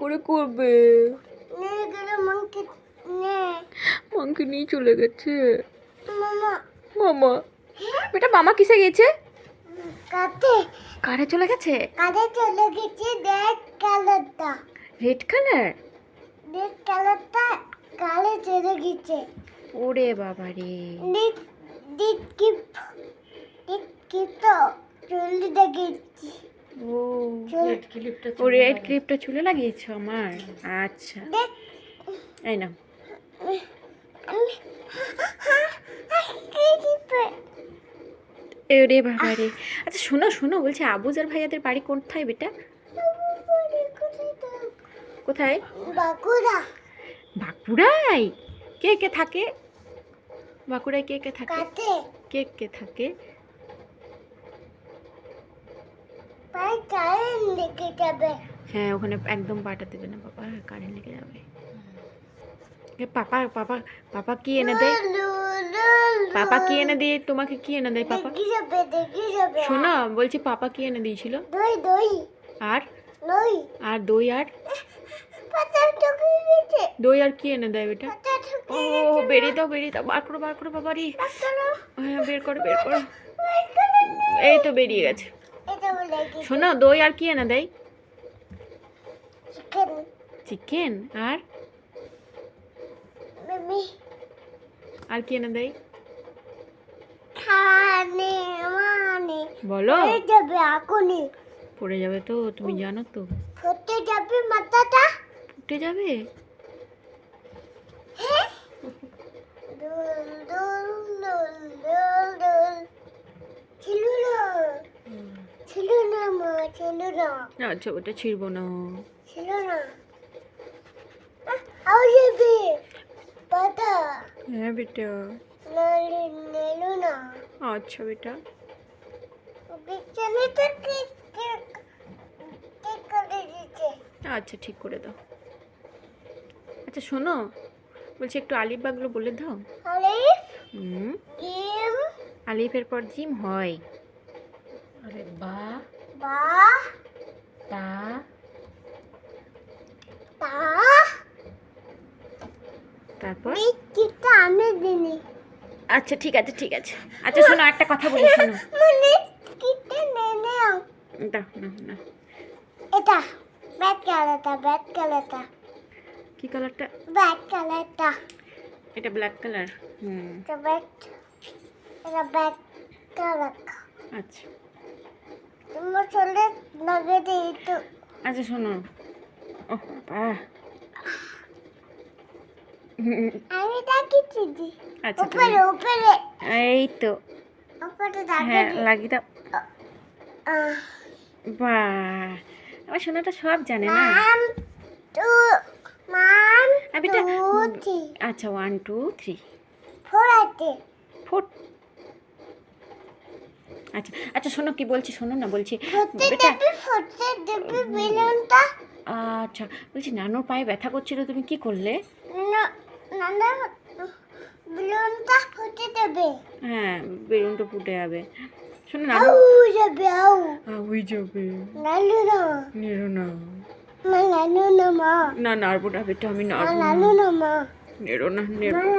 করে করবে। মাংকি নিয়ে। চলে গেছে। মামা। মামা। বেটা মামা কিসে গেছে? কাতে কারে চলে গেছে? কাতে চলে গেছে দেখ কালারটা রেড কালার দেখ কালারটা কালে চলে গেছে। ওরে বাবা রে দিক দিক কি দিক কি তো চলে দেখেছি ও ও রেড ক্লিপটা চুলে লাগিয়েছো। আমার? আচ্ছা। এই না ওরে বাবা রে আচ্ছা শোনো শোনো বলছি আবুজার ভাইয়াদের বাড়ি কোথায় বেটা? কোথায়? বাঁকুড়া। বাঁকুড়ায়? কে কে থাকে? বাঁকুড়ায় কে কে থাকে? কে কে থাকে পায়ে কারেন্ট লেগে যাবে হ্যাঁ ওখানে একদম পাটা দেবে না বাবা কারেন্ট লেগে যাবে। পাপা পাপা পাপা কি এনে দেয়? পাপা কি এনে দিয়ে তোমাকে কি এনে দেয় পাপা? শোনো বলছি পাপা কি এনে দিয়েছিল? দই দই আর? দই আর দই আর? দই আর কি এনে দেয় বেটা? ও বেরিয়ে দাও বেরিয়ে দাও বার করো বার করো বাবা রে হ্যাঁ বের করো বের করো। এই তো বেরিয়ে গেছে। শোনো দই আর কি এনে দেয় চিকেন আর? আর কি এনে দেয় বলো। যাবে আগুনে পড়ে যাবে তো তুমি জানো তো। ফুটে যাবে মাথাটা? ফুটে যাবে? হ্যাঁ দুল দুল দুল দুল দুল ছিল না ছিল না মা ছিল না। আচ্ছা ওটা ছিড়বো না। ছিল না। আও যাবে পাতা। হ্যাঁ বেটা। নালে না। আচ্ছা বেটা। বিছানে তো ঠিক করে দিচ্ছে আচ্ছা ঠিক করে দাও। আচ্ছা শোনো বলছি একটু আলিফ বাগলো বলে দাও। হুম। আলিফের পর জিম হয়। আরে বা বা তা? তা? তারপর? বিচিটা আমি দিনি। আচ্ছা ঠিক আছে ঠিক আছে। আচ্ছা শোনো একটা কথা বলি শোনো। মানে কিতে নেনে না না এটা ব্যাট কালারটা ব্যাট কালারটা। কি কালারটা? ব্যাট কালারটা। এটা ব্ল্যাক কালার হুম। এটা ব্যাট এটা ব্যাট কালার আচ্ছা। তোমার চলে লাগে তো আচ্ছা শোনো। ও বাবা আমি ডাকিছি দি আচ্ছা উপরে উপরে এই তো। উপরে হ্যাঁ ডাকি লাগিয়ে দাও। বাহ। আমার সোনাটা সব জানে না। Two three. আচ্ছা ওয়ান টু থ্রি। ফোর আছে ফোর আচ্ছা আচ্ছা শোনো কি বলছি শোনো না বলছি। বেটা আচ্ছা বলছি নানুর পায়ে ব্যথা করছিল তুমি কি করলে? বেলুনটা ফুটে হ্যাঁ বেলুনটা ফুটে যাবে। শোনো আউ যাবে আউ। ওই যাবে। নানু না। না। নানু না মা। না নাড়বো না বেটা আমি নাড়বো না। নানু না মা। না